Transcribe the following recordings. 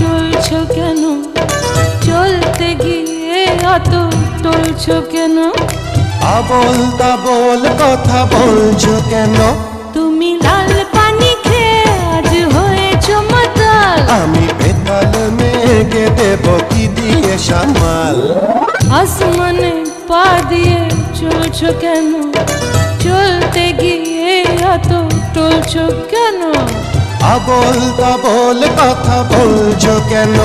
চলছো কেন? চলতে গিয়ে অত টলছো কেন? আবল তাবল কথা বলছো কেন? তুমি লাল পানি খেয়ে আজ হয়েছো মাতাল। আমি বেতাল মেঘে দেব কি দিয়ে সামাল? আসমানে পা দিয়ে চলছো কেন? চলতে গিয়ে অত টলছো কেন? আবল তাবল কথা বলছো কেন?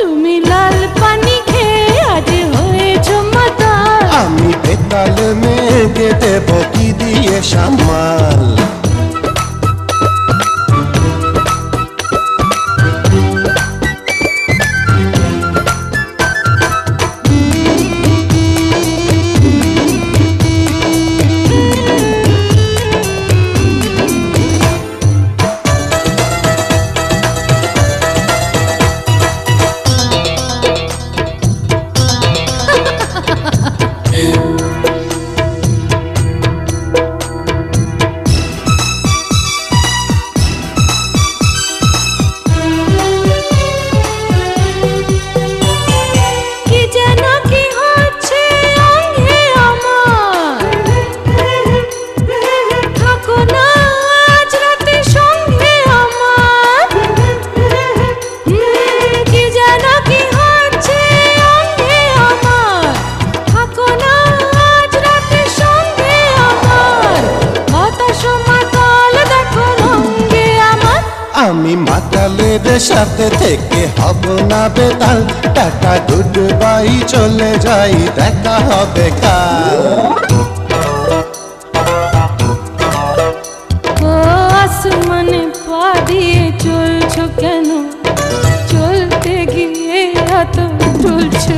তুমি লাল পানি খেয়ে আজ হয়েছো মাতা আমি বেতাল মেয়ে দেব কি দিয়ে সামাল আমি সাথে থেকে হব না বেতাল। টাটা গুড বাই চলে যাই, দেখা হবে কাল। আসমানে পা দিয়ে চলছো কেন? চলতে গিয়ে এত টুলছো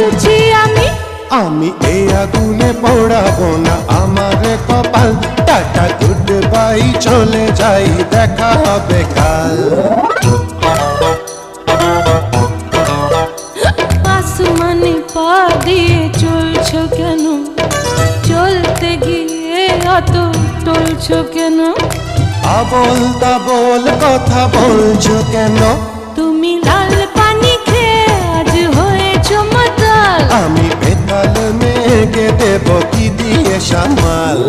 গলছি আমি? আমি এই আগুনে পড়াবো না আমার কপাল। টাটা গুড বাই চলে যাই দেখা হবে কাল। আসমানে পা দিয়ে চলছো কেন? চলতে গিয়ে অত টলছো কেন? আবল তাবল কথা বলছো কেন? তুমি লাল সামাল।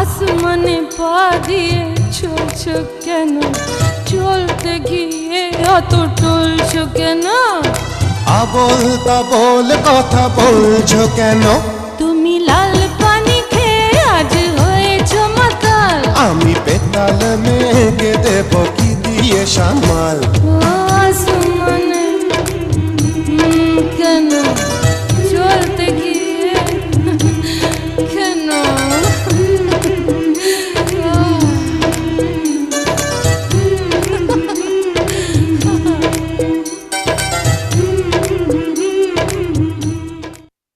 আসমানে পা দিয়ে চলছো কেন? চলতে গিয়ে অত টলছো কেন? আবল তাবল কথা বলছো কেন? তুমি লাল পানি খেয়ে আজ হয়েছো মাতাল। আমি বেতাল মেঘে দেব কি দিয়ে সামাল?